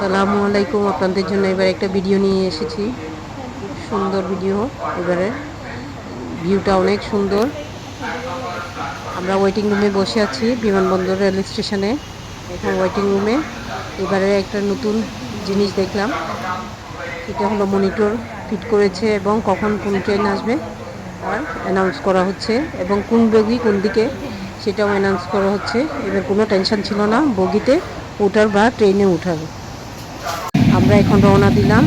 আসসালামু আলাইকুম। আপনাদের জন্য এবার একটা ভিডিও নিয়ে এসেছি। সুন্দর ভিডিও এবারে। ভিউটা অনেক সুন্দর। আমরা ওয়েটিং রুমে বসে আছি বিমানবন্দর রেল স্টেশনে। ওয়েটিং রুমে এবারে একটা নতুন জিনিস দেখলাম। এটা হলো মনিটর ফিট করেছে এবং কখন কোন ট্রেন আসবে আর অ্যানাউন্স করা হচ্ছে এবং কোন বগি কোন দিকে সেটাও অ্যানাউন্স করা হচ্ছে। এবার কোনো টেনশন ছিল না। বগিতে ওঠার বা ট্রেনে ওঠার। আমরা এখন রওনা দিলাম।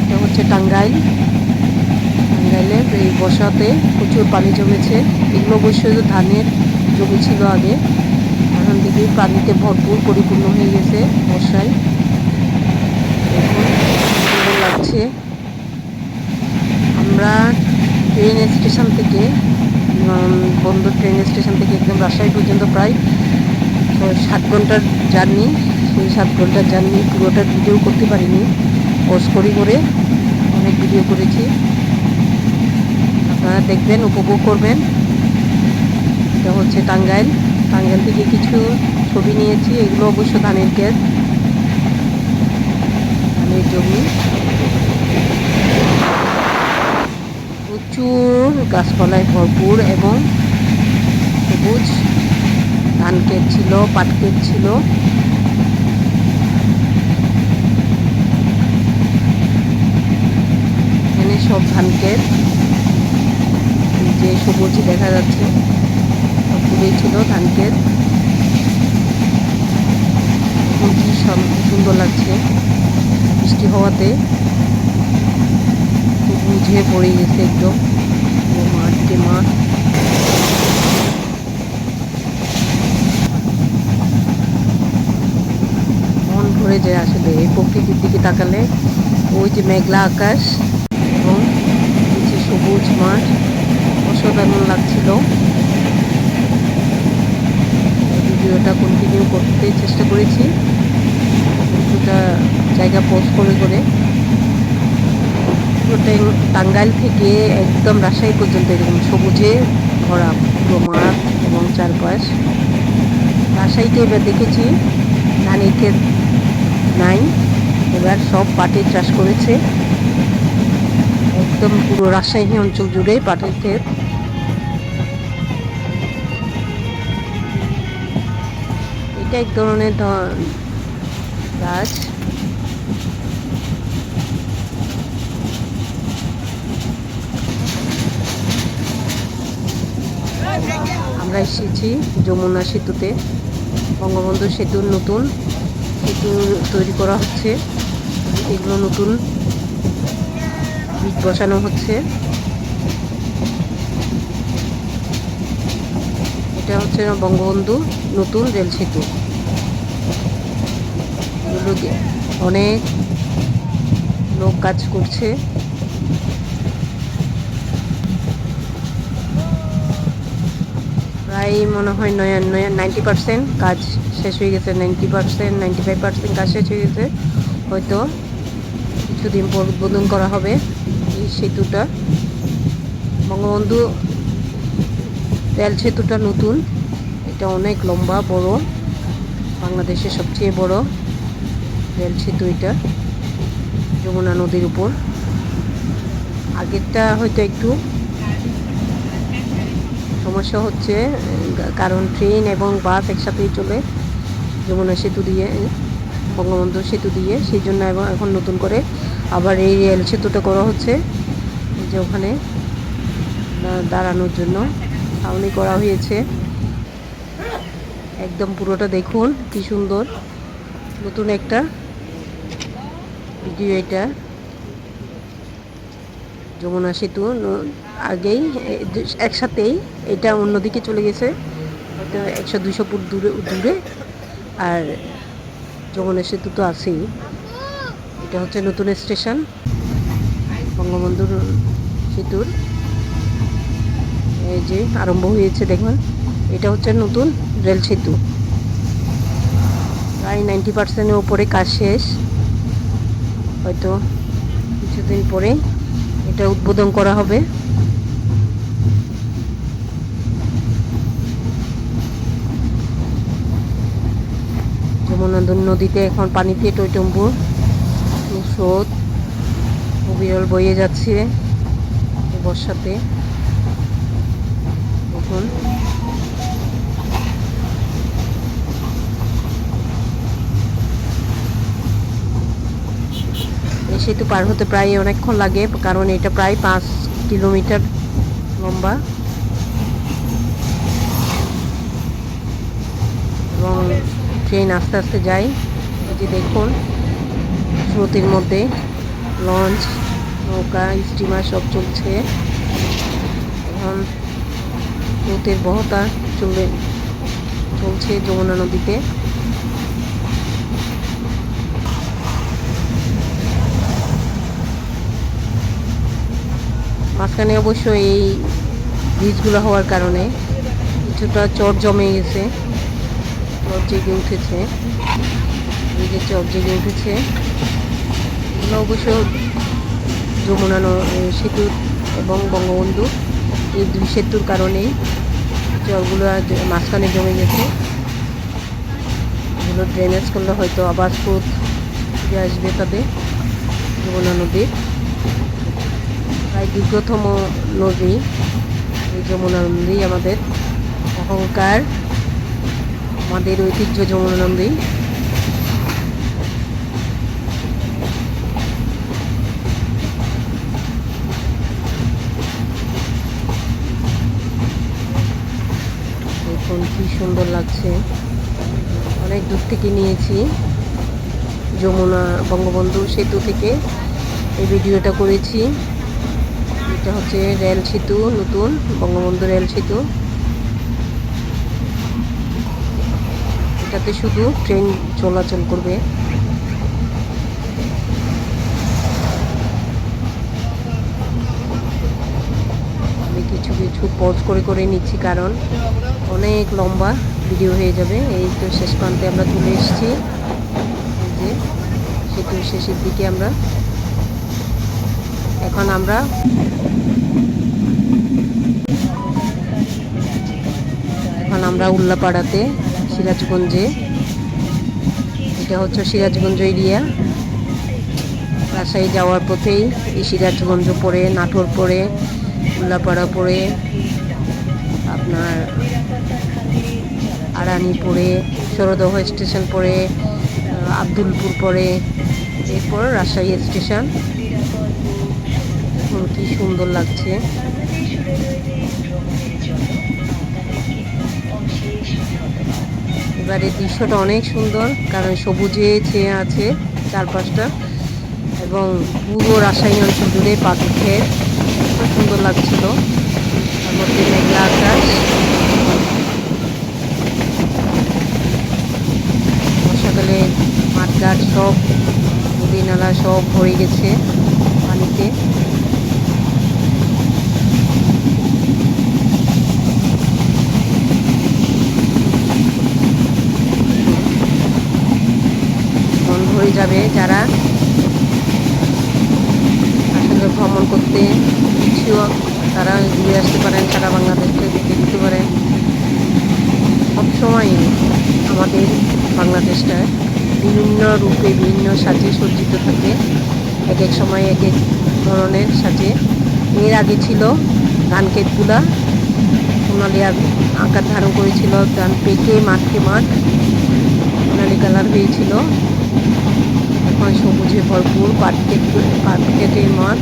এটা হচ্ছে টাঙ্গাইল। টাঙ্গাইলের এই বর্ষাতে প্রচুর পানি জমেছে। এগুলো অবশ্যই ধানের জমি ছিল আগে। এখন দেখি পানিতে ভরপুর পরিপূর্ণ হয়ে গেছে বর্ষায়। লাগছে। আমরা ট্রেন স্টেশন থেকে বন্দর ট্রেন স্টেশন থেকে একদম রাজশাহী পর্যন্ত প্রায় সাত ঘণ্টার জার্নি, সেই সাত ঘণ্টার জার্নি পুরোটা ভিডিও করতে পারিনি। পোজ করি করে অনেক ভিডিও করেছি। আপনারা দেখবেন, উপভোগ করবেন। এটা হচ্ছে টাঙ্গাইল। টাঙ্গাইল থেকে কিছু ছবি নিয়েছি, এগুলো অবশ্য ধানের ক্ষেত। ধানের জমি। প্রচুর গাছপালায় ভরপুর এবং সবুজ। ধান ক্ষেত ছিল, পাট ক্ষেত ছিল। এখানে সব ধান ক্ষেত। যে সবুজ দেখা যাচ্ছে সবগুলোই ছিল ধান ক্ষেত। কি সুন্দর লাগছে বৃষ্টি হওয়াতে। হয়ে পড়ে গেছে একদম। মাঠ, যে মাঠ। ভরে যায় আসলে এই প্রকৃতির দিকে তাকালে ওই যে মেঘলা আকাশ এবং নিচে সবুজ মাঠ, অসাধারণ লাগছিল। ভিডিওটা কন্টিনিউ করতে চেষ্টা করেছি। কিছুটা জায়গা পোস্ট করে করে। টাঙ্গাইল থেকে একদম রাজশাহী পর্যন্ত এরকম সবুজে ভরা পুরো মাঠ এবং চারপাশ। রাজশাহীতে এবার দেখেছি ধানের ক্ষেত নাই। এবার সব পাটের চাষ করেছে। একদম পুরো রাজশাহী অঞ্চল জুড়ে পাটের ক্ষেত। এটা এক ধরনের গাছ। আমরা এসেছি যমুনা সেতুতে। বঙ্গবন্ধু সেতুর নতুন সেতু তৈরি করা হচ্ছে। এগুলো নতুন বীজ বসানো হচ্ছে। এটা হচ্ছে বঙ্গবন্ধু নতুন রেল সেতু। অনেক লোক কাজ করছে। প্রায় মনে হয় নয়া নয়া নাইনটি পার্সেন্ট কাজ শেষ হয়ে গেছে ninety percent ninety five percent কাজ শেষ হয়ে গেছে। হয়তো কিছুদিন পর উদ্বোধন করা হবে এই সেতুটা। বঙ্গবন্ধু রেল সেতুটা নতুন, এটা অনেক লম্বা, বড়, বাংলাদেশের সবচেয়ে বড় রেল সেতু এটা, যমুনা নদীর উপর। আগেরটা হয়তো একটু সমস্যা হচ্ছে, কারণ ট্রেন এবং বাস একসাথেই চলে। যমুনা সেতু দিয়ে বঙ্গবন্ধু সেতু দিয়ে, সেই জন্য এখন নতুন করে আবার এই রেল সেতুটা করা হচ্ছে যে ওখানে দাঁড়ানোর জন্য। ছাউনি করা হয়েছে। একদম পুরোটা দেখুন, কি সুন্দর। নতুন একটা ভিডিও এটা। যমুনা সেতু আগেই একসাথেই এটা অন্যদিকে চলে গেছে। একশো দুশো ফুট দূরে দূরে। আর যমুনা সেতু তো আছেই এটা হচ্ছে নতুন স্টেশন, বঙ্গবন্ধুর সেতুর। এই যে আরম্ভ হয়েছে, দেখুন, এটা হচ্ছে নতুন রেল সেতু। প্রায় নাইনটি পার্সেন্টের ওপরে কাজ শেষ। হয়তো কিছুদিন পরে এটা উদ্বোধন করা হবে। যমুনা নদীতে এখন পানিতে টইটম্বুর স্রোত বিরল বয়ে যাচ্ছে বর্ষাতে। এই সেতু পার হতে প্রায় অনেকক্ষণ লাগে, কারণ এটা প্রায় পাঁচ কিলোমিটার লম্বা এবং ট্রেন আস্তে আস্তে যায় এই যে দেখুন স্রোতের মধ্যে লঞ্চ, নৌকা, স্টিমার সব চলছে। এখন স্রোতের বহতা চলে, চলছে যমুনা নদীতে। মাঝখানে অবশ্য এই ব্রিজগুলো হওয়ার কারণে কিছুটা চট জমে গেছে। চট জেগে উঠেছে। এই যে জেগে উঠেছে। এগুলো অবশ্য যমুনা সেতু এবং বঙ্গবন্ধু এই দুই সেতুর কারণেই আর মাঝখানে জমে গেছে। এগুলো ড্রেনেজ করলে হয়তো আবার স্রোত ফিরে আসবে তাদের যমুনা নদীর প্রায় দীর্ঘতম নদী এই যমুনা নদী আমাদের। অহংকার আমাদের ঐতিহ্য যমুনা নদী দেখুন কি সুন্দর লাগছে। অনেক দূর থেকে নিয়েছি যমুনা বঙ্গবন্ধু সেতু থেকে। এই ভিডিওটা করেছি। এটা হচ্ছে রেল সেতু, নতুন বঙ্গবন্ধু রেল সেতু। এটাতে শুধু ট্রেন চলাচল করবে। আমি কিছু কিছু পজ করে করে নিচ্ছি কারণ অনেক লম্বা ভিডিও হয়ে যাবে। এই তো শেষ প্রান্তে আমরা চলে এসেছি। যে সেতুর শেষের দিকে আমরা। এখন আমরা এখন আমরা উল্লাপাড়াতে সিরাজগঞ্জে। এটা হচ্ছে সিরাজগঞ্জ এরিয়া। রাজশাহী যাওয়ার পথেই এই সিরাজগঞ্জ পড়ে, নাটোর পড়ে, উল্লাপাড়া পড়ে, আপনার আরানি পড়ে সরদহ স্টেশন পড়ে আব্দুলপুর পড়ে, এরপর রাজশাহী স্টেশন। কি সুন্দর লাগছে। এবারে দৃশ্যটা অনেক সুন্দর, কারণ সবুজে ছেয়ে আছে চারপাশটা এবং পুরো রাজশাহী অঞ্চল জুড়ে পাখি খুব সুন্দর লাগছিল। তার মধ্যে মেঘলা আকাশ। বর্ষাকালে মাঠঘাট সব নদী নালা সব ভরে গেছে পানিতে মন ভরে যাবে যারা আসলে ভ্রমণ করতে ইচ্ছুক, তারা ঘুরে আসতে পারেন সারা বাংলাদেশকে দেখে দিতে পারেন সবসময় আমাদের বাংলাদেশটা বিভিন্ন রূপে, বিভিন্ন সাজে সজ্জিত থাকে। এক এক সময় এক এক ধরনের সাজে। এর আগে ছিল ধান ক্ষেতগুলা সোনালি আকার ধারণ করেছিল, ধান পেকে মাঠকে মাঠ। সোনালি কালার হয়েছিল। এখন সবুজে ভরপুর ক্ষেতের মাঠ।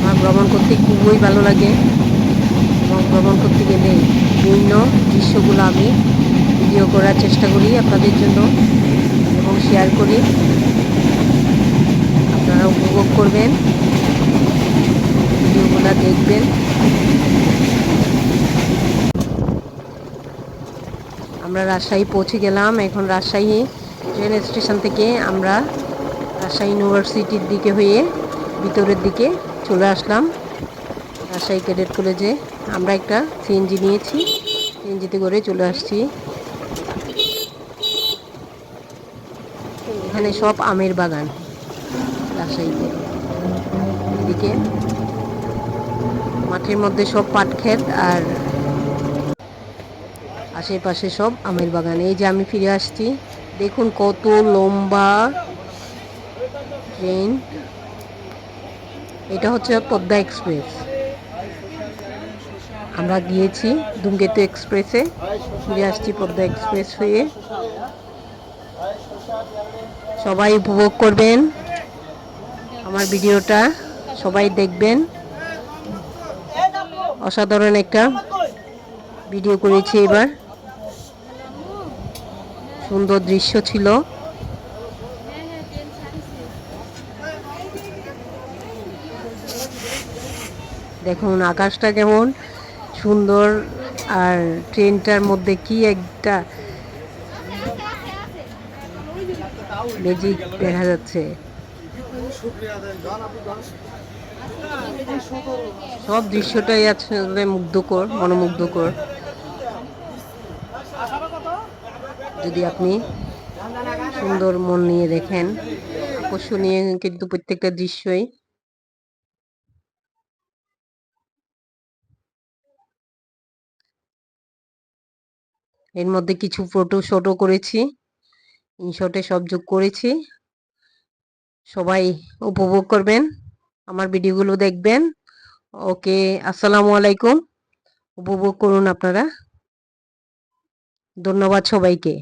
আমার ভ্রমণ করতে খুবই ভালো লাগে। এবং ভ্রমণ করতে গেলে বিভিন্ন দৃশ্যগুলো আমি ভিডিও করার চেষ্টা করি আপনাদের জন্য এবং শেয়ার করি। আপনারা উপভোগ করবেন। ভিডিওগুলো দেখবেন। আমরা রাজশাহী পৌঁছে গেলাম। এখন রাজশাহী ট্রেন স্টেশন থেকে আমরা রাজশাহী ইউনিভার্সিটির দিকে হয়ে ভিতরের দিকে চলে আসলাম। রাজশাহী ক্যাডেট কলেজে আমরা একটা সিএনজি নিয়েছি। সিএনজিতে করে চলে আসছি। এখানে সব আমের বাগান, রাজশাহীতে। দিকে মাঠের মধ্যে সব পাট ক্ষেত আর আশেপাশে সব আমের বাগান। এই যে আমি ফিরে আসছি। দেখুন কত লম্বা ট্রেন এটা হচ্ছে পদ্মা এক্সপ্রেস। আমরা গিয়েছি ধূমকেতু এক্সপ্রেসে। ফিরে আসছি পদ্মা এক্সপ্রেস হয়ে। সবাই উপভোগ করবেন। আমার ভিডিওটা সবাই দেখবেন। অসাধারণ একটা ভিডিও করেছি এবার। সুন্দর দৃশ্য ছিল। দেখুন, আকাশটা কেমন সুন্দর, আর ট্রেনটার মধ্যে কি একটা ম্যাজিক দেখা যাচ্ছে। সব দৃশ্যটাই আসলে মুগ্ধকর, মনোমুগ্ধকর। যদি আপনি সুন্দর মন নিয়ে দেখেন, আকর্ষণীয় কিন্তু প্রত্যেকটা দৃশ্যই। এর মধ্যে কিছু ফটো শটো করেছি ইনশটে সব যোগ করেছি। সবাই উপভোগ করবেন। আমার ভিডিওগুলো দেখবেন। ওকে আসসালামু আলাইকুম। উপভোগ করুন আপনারা। ধন্যবাদ সবাইকে।